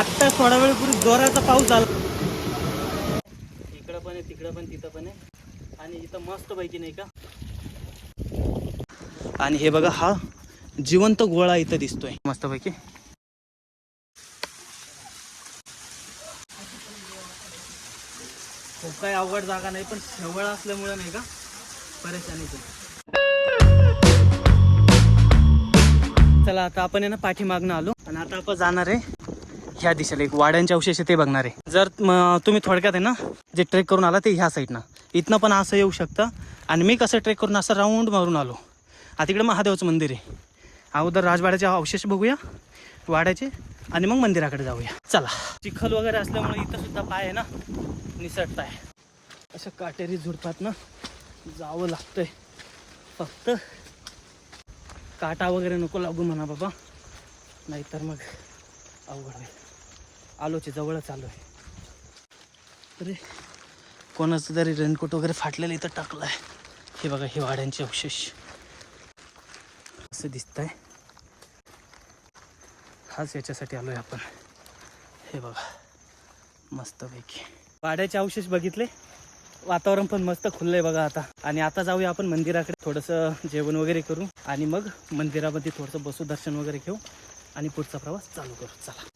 आत्ता थोडा वेळपूर्वी जोराचा पाऊस आला इकडं पण आहे तिकडं पण तिथं पण आहे. आणि इथं मस्त पैकी नाही का? आणि हे बघा हा जिवंत गोळा इथं दिसतोय. मस्त पैकी. खूप काही अवघड जागा नाही पण शेवळ असल्यामुळे नाही का? परेशानीच. चला आता आपण आहे ना पाठीमागनं आलो. आणि आता आपण जाणार आहे ह्या दिशेला एक वाड्यांचे अवशेष आहे ते बघणार आहे. जर तुम्ही थोडक्यात आहे ना जे ट्रेक करून आला ते ह्या साईडनं इथनं पण असं येऊ शकतं. आणि मी कसं ट्रेक करून असं राऊंड मारून आलो. आता तिकडे महादेवाचं मंदिर आहे. अगोदर राजवाड्याचे अवशेष बघूया वाड्याचे आणि मग मंदिराकडे जाऊया. चला. चिखल वगैरे असल्यामुळे इथं सुद्धा पाय आहे ना निसटत आहे अशा काटेरी झुडपात ना जावं लागतंय. फक्त काटा वगैरे नको लागू म्हणा बाबा. नाहीतर मग अवघड होईल. आलोचे जवळच आलो आहे अरे कोणाचं तरी रेनकोट वगैरे फाटलेलं इथं टाकलं आहे हे बघा हे वाड्यांचे अवशेष. असं दिसतंय. हाच याच्यासाठी आलोय आपण. हे बघा मस्तपैकी. वाड्याचे अवशेष बघितले? वातावरण पण मस्त खुललंय बघा आता. आणि आता जाऊया आपण मंदिराकडे थोडंसं जेवण वगैरे करू. आणि मग मंदिरामध्ये थोडंसं बसू दर्शन वगैरे घेऊ. आणि पुढचा प्रवास चालू करू. चला.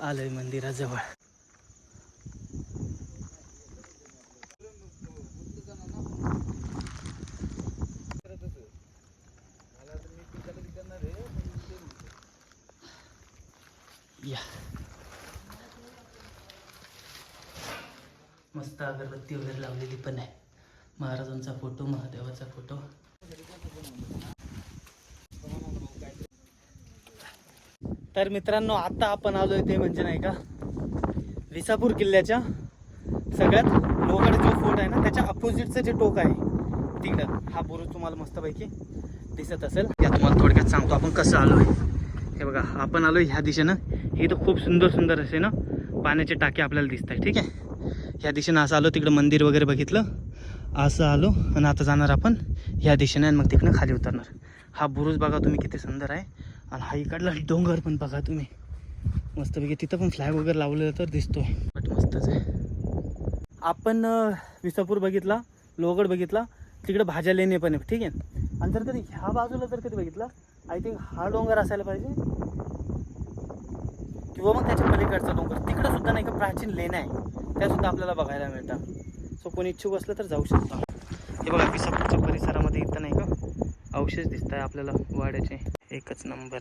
आलोय मंदिराजवळ. या. मस्त अगरबत्ती वगैरे लावलेली पण आहे. महाराजांचा फोटो महादेवाचा फोटो. तर मित्रांनो आता आपण आलोय ते म्हणजे नाही का विसापूर किल्ल्याच्या सगळ्यात लोगड जो फोर्ट आहे ना त्याच्या अपोजिटचं जे टोक आहे तिकडं. हा बुरुज तुम्हाला मस्तपैकी दिसत असेल. या तुम्हाला थोडक्यात सांगतो आपण कसं आलोय. हे बघा आपण आलोय ह्या दिशेनं. हे तर खूप सुंदर सुंदर असे ना पाण्याचे टाके आपल्याला दिसत आहे ठीक आहे? ह्या दिशेनं असं आलो तिकडं मंदिर वगैरे बघितलं. असं आलो आणि आता जाणार आपण ह्या दिशेने आणि मग तिकडनं खाली उतरणार. हा बुरुज बघा तुम्ही किती सुंदर आहे. आणि हा इकडला डोंगर पण बघा तुम्ही. मस्तपैकी तिथं पण फ्लॅग वगैरे लावलेलं तर दिसतो बट मस्तच आहे. आपण विसापूर बघितला लोगड बघितला तिकडे भाज्या लेणे पण आहे ठीक आहे. आणि जर कधी ह्या बाजूला जर कधी बघितला आय थिंक हा डोंगर असायला पाहिजे. किंवा मग त्याच्या पलीकडचा डोंगर. तिकडं सुद्धा नाही का प्राचीन लेण्या आहे. त्या सुद्धा आपल्याला बघायला मिळतात. सो कोणी इच्छुक असलं तर जाऊ शकता. हे बघा विसापूरच्या परिसरामध्ये इथं नाही का? अवशेष दिसत आहे आपल्याला वाड्याचे. एकच नंबर.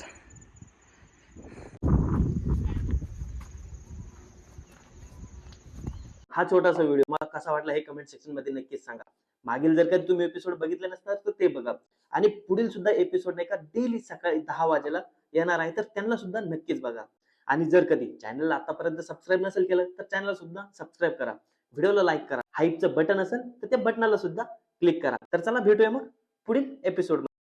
हा छोटासा व्हिडिओ. मला कसा वाटला हे कमेंट सेक्शनमध्ये नक्कीच सांगा. मागील जर कधी तुम्ही एपिसोड बघितले नसतात तर ते बघा. आणि पुढील सुद्धा एपिसोड नाही का डेली सकाळी दहा वाजेला येणार आहे तर त्यांना सुद्धा नक्कीच बघा. आणि जर कधी चॅनलला आतापर्यंत सबस्क्राईब नसेल केलं तर चॅनलला सुद्धा सबस्क्राईब करा. व्हिडिओला लाईक करा. हाईपचं बटन असेल तर त्या बटनाला सुद्धा क्लिक करा. तर चला भेटूया मग पुढील एपिसोड